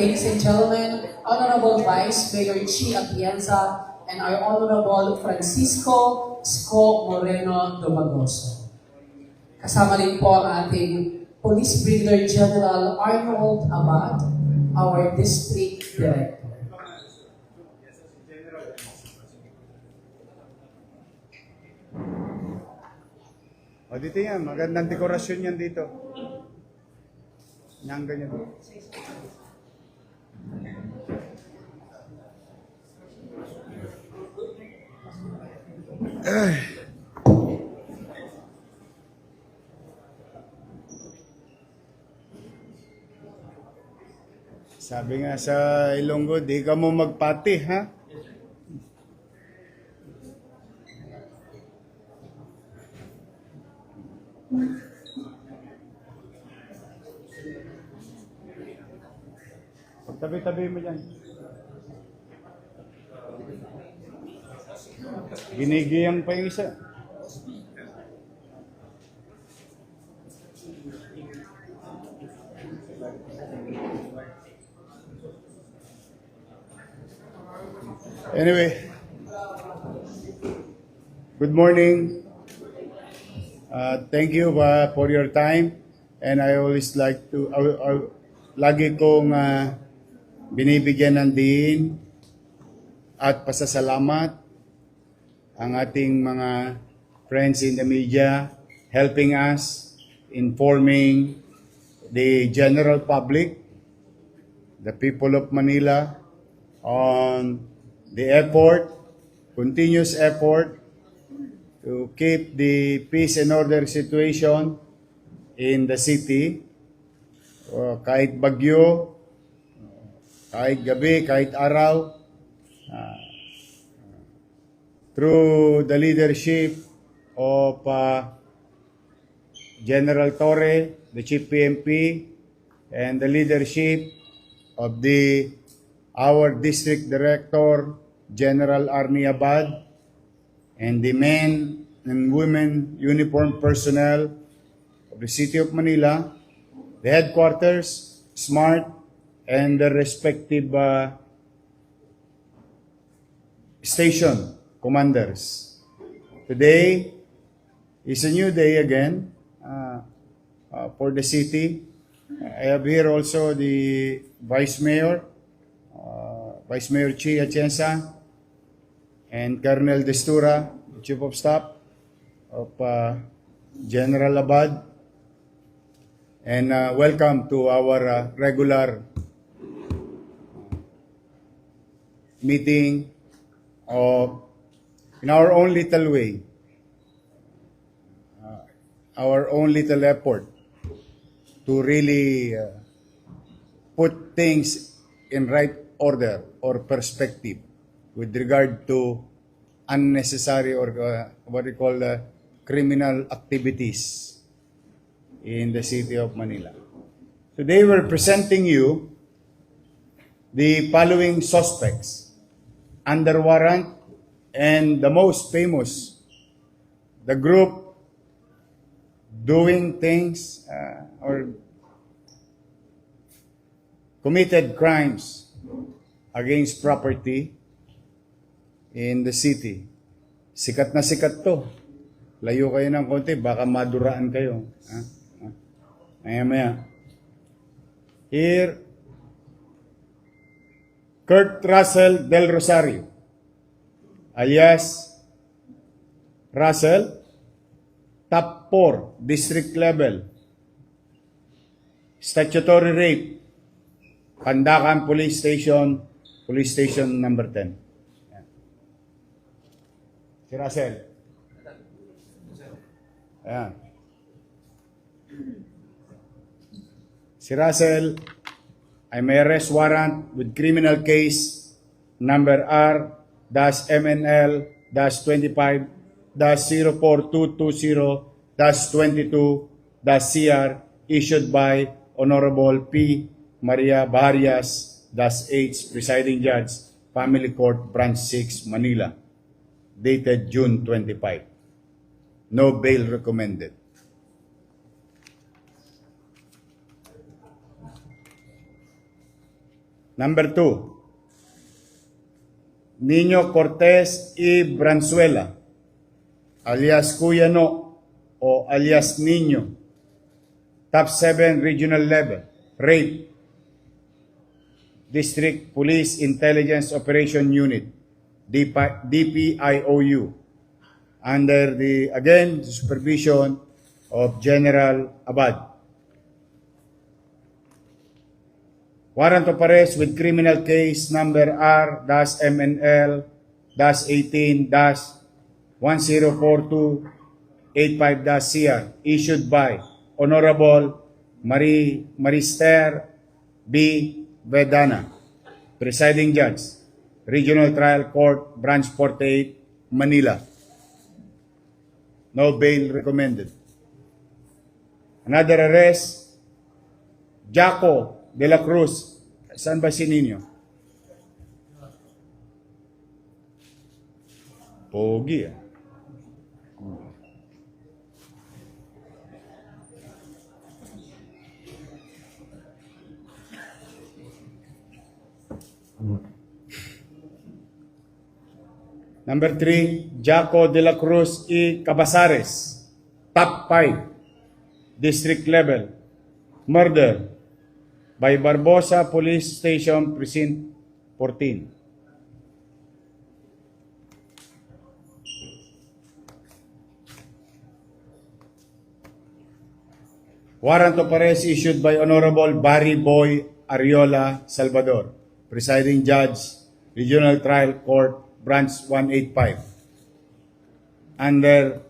Ladies and gentlemen, Honorable Vice Mayor Chi Atienza and our Honorable Francisco Sco Moreno Domagoso. Kasama rin po ang ating Police Brigadier General Arnold Abad, our District Director. O dito yan, magandang dekorasyon yan dito. Yang ganyan. Ay. Sabi nga sa Ilonggo, di ka mo magpati, ha? Tabi-tabi mo dyan. Ginigiyang pa yung isa. Anyway, good morning. Uh, thank you uh, for your time. And I always like to, I, I, lagi kong uh, binibigyan ng diin at pasasalamat ang ating mga friends in the media helping us informing the general public, the people of Manila on the effort, continuous effort to keep the peace and order situation in the city. Uh, kahit bagyo, kahit gabi, kahit araw, uh, through the leadership of uh, General Torre, the Chief PMP, and the leadership of the our District Director, General Arnie Abad, and the men and women uniformed personnel of the City of Manila, the headquarters, SMART, and the respective uh, station commanders. Today is a new day again uh, uh, for the city. I have here also the Vice Mayor, uh, Vice Mayor Chi Atienza, and Colonel Destura, Chief of Staff of uh, General Abad. And uh, welcome to our uh, regular meeting of, in our own little way, uh, our own little effort to really uh, put things in right order or perspective with regard to unnecessary or uh, what we call criminal activities in the city of Manila. Today we're presenting you the following suspects under warrant and the most famous, the group doing things uh, or committed crimes against property in the city. Sikat na sikat to. Layo kayo ng konti, baka maduraan kayo. Ha? Ha? Maya maya. Here, Kurt Russell Del Rosario, alias Russell, top 4, district level, statutory rape, Pandakan Police Station, Police Station number 10. Yan. Si Russell. Ayan. Si Russell ay may arrest warrant with criminal case number R-MNL-MNL-04220-22-CR issued by Honorable P. Maria Barrias, H, Presiding Judge, Family Court, Branch 6, Manila, dated June 25. No bail recommended. Number two, Niño Cortez y Branzuela, alias Cuyano o alias Niño, top 7 regional level, rape, District Police Intelligence Operation Unit, DP- DPIOU, under the, again, supervision of General Abad. Warrant of arrest with criminal case number R-MNL-18-1042-85-CR issued by Honorable Marie Marister B. Vedana, Presiding Judge, Regional Trial Court, Branch 48, Manila. No bail recommended. Another arrest, Jaco de la Cruz. Saan ba si Nino? Pogi ah. Number three, Jaco de la Cruz y Cabasares. Top 5. District level. Murder by Barbosa Police Station Precinct 14. Warrant of arrest issued by Honorable Barry Boy Ariola Salvador, Presiding Judge, Regional Trial Court, Branch 185. Under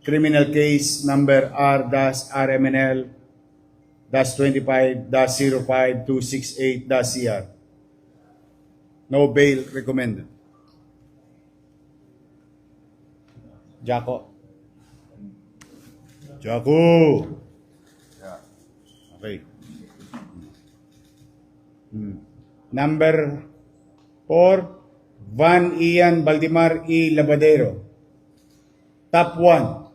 criminal case number R-RMNL 25-05268-CR. No bail recommended. Jaco. Jaco. Okay. Hmm. Number 4, Van Ian Baldimar E. Labadero. Top 1.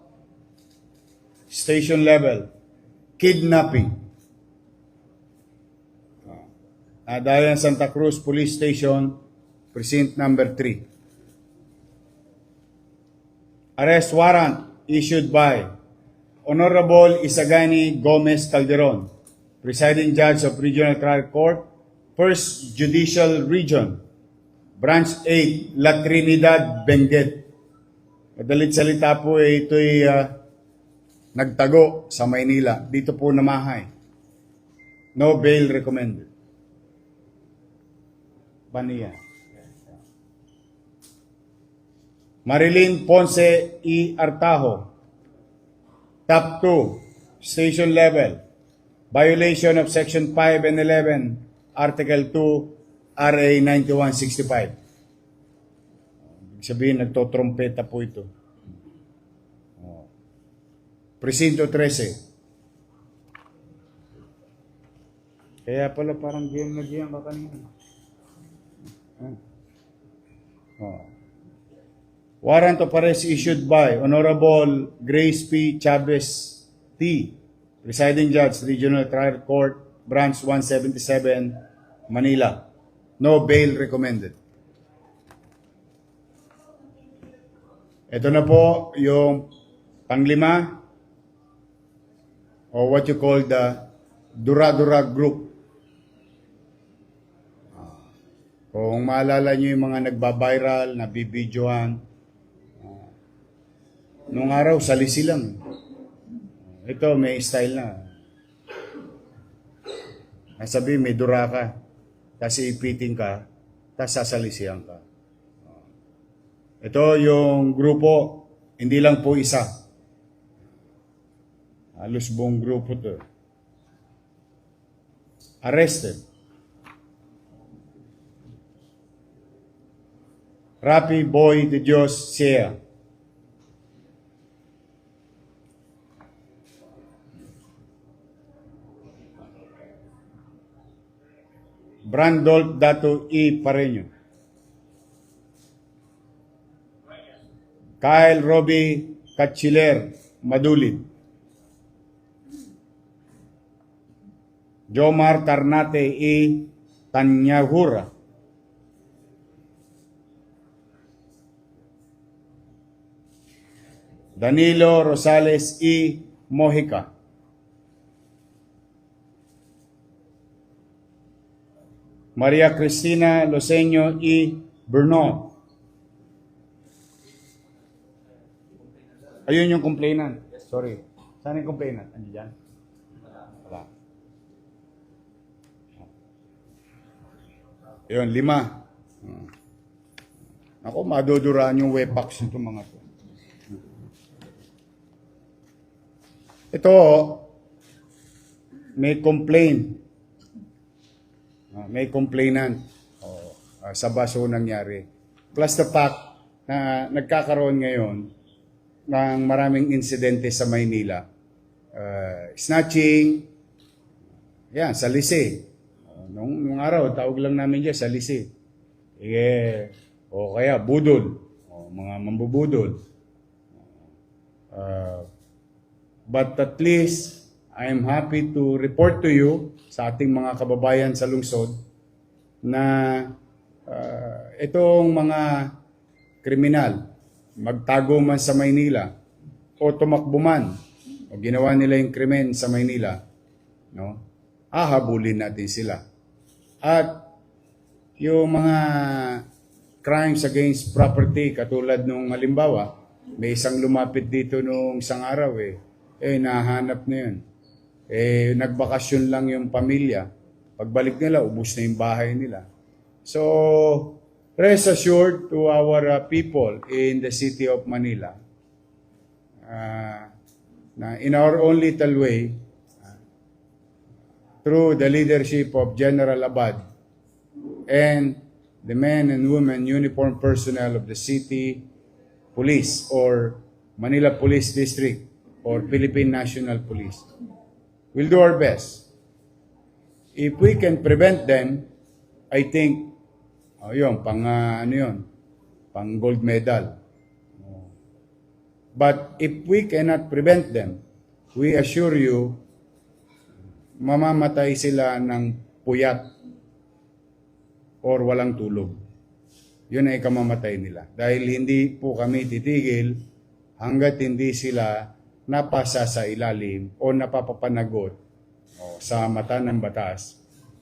Station level. Kidnapping. Adayan Santa Cruz Police Station, Precinct number 3. Arrest warrant issued by Honorable Isagani Gomez Calderon, Presiding Judge of Regional Trial Court, First Judicial Region, Branch 8, La Trinidad, Benguet. Madalit salita po eh, ito'y ah, nagtago sa Maynila. Dito po namahay. No bail recommended. Baniya. Marilyn Ponce E. Artajo. Top 2. Station level. Violation of Section 5 and 11, Article 2, RA 9165. Ibig sabihin, nagtotrompeta po ito. Presinto 13. Kaya pala parang game na game ka kanina. Ah. Oh. Warrant of arrest issued by Honorable Grace P. Chavez T. Presiding Judge, Regional Trial Court, Branch 177, Manila. No bail recommended. Ito na po yung panglima or what you call the Dura-Dura Group. Kung maalala nyo yung mga nagbabiral, nabibidyohan, ah, nung araw, salisi lang. Ito, may style na. Nasabi, may dura ka. Tapos ipiting ka, tapos sasalisihan ka. Ito yung grupo, hindi lang po isa. Halos buong grupo to. Arrested. Rapi Boy de Dios Sea. Brandolf Dato E. Pareño. Kyle Robbie Cachiler, Madulid. Jomar Tarnate E. Tanyahura. Danilo Rosales E. Mojica. Maria Cristina Loseño E. Bernal. Ayun yung complainant. Sorry. Saan yung complainant? Andiyan dyan? Wala. Yun, lima. Hmm. Ako, maduduraan yung wepax nito mga to. Ito, may complaint. Ah, May complainant oh, ah, sa baso nangyari. Plus the fact na nagkakaroon ngayon ng maraming insidente sa Maynila. Uh, snatching, yan, sa lise. Uh, nung, nung araw, tawag lang namin dyan sa lise. Eh, o kaya budol, o, mga mambubudol. Uh, but at least, I am happy to report to you sa ating mga kababayan sa lungsod na uh, itong mga kriminal magtago man sa Maynila o tumakbo man o ginawa nila yung krimen sa Maynila, no? Ahabulin natin sila. At yung mga crimes against property katulad nung halimbawa, may isang lumapit dito nung isang araw eh. Eh, nahanap na yun. Eh, nagbakasyon lang yung pamilya. Pagbalik nila, ubus na yung bahay nila. So, rest assured to our uh, people in the city of Manila uh, na in our own little way, uh, through the leadership of General Abad and the men and women uniformed personnel of the city police or Manila Police District or Philippine National Police. We'll do our best. If we can prevent them, I think Oh, yun, pang ah, ano yun, pang gold medal. But if we cannot prevent them, we assure you, mamamatay sila ng puyat or walang tulog. Yun ay kamamatay nila. Dahil hindi po kami titigil hanggat hindi sila napasa sa ilalim o napapapanagot o, sa mata ng batas.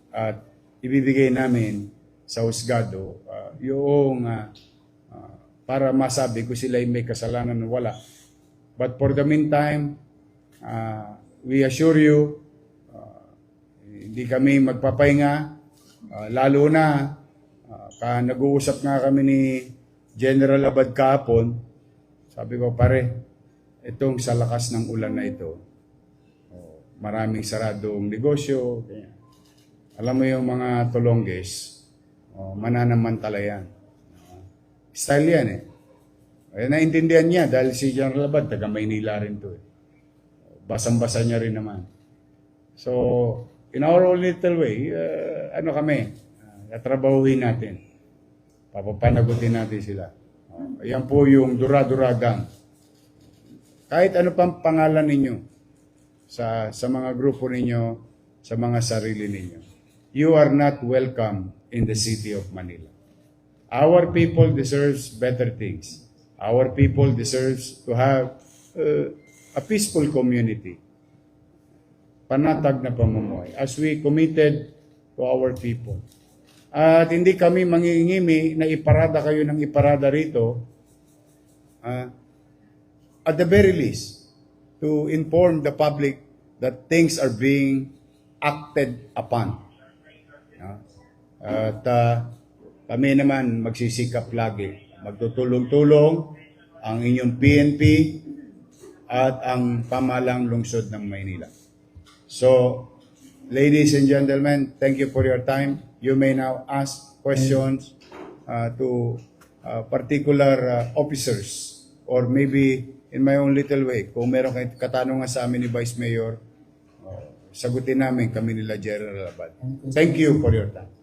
At ibibigay namin sa husgado uh, yung uh, uh, para masabi ko sila ay may kasalanan o wala. But for the meantime, uh, we assure you, uh, hindi kami magpapahinga, uh, lalo na uh, nag-uusap nga kami ni General Abad kahapon, sabi ko, pare, itong sa lakas ng ulan na ito, oh, maraming saradong negosyo, alam mo yung mga tulongges, Oh, mananamantala yan. Style yan eh. Kaya naintindihan niya dahil si General Abad, taga Maynila rin to eh. Basang-basa niya rin naman. So, in our own little way, uh, ano kami, uh, tatrabahuhin natin. Papapanagutin natin sila. Oh, ayan po yung Dura-Dura Gang. Kahit ano pang pangalan ninyo sa sa mga grupo ninyo, sa mga sarili ninyo. You are not welcome in the city of Manila. Our people deserves better things. Our people deserves to have uh, a peaceful community. Panatag na pamumuhay. As we committed to our people. At hindi kami mangingimi na iparada kayo ng iparada rito. ah, at the very least, to inform the public that things are being acted upon. Ah, At ah, kami naman magsisikap lagi. Magtutulong-tulong ang inyong PNP at ang pamalang lungsod ng Maynila. So, ladies and gentlemen, thank you for your time. You may now ask questions uh, to uh, particular uh, officers or maybe in my own little way. Kung meron kayong katanungan sa amin ni Vice Mayor, uh, sagutin namin kami nila General Abad. Thank you for your time.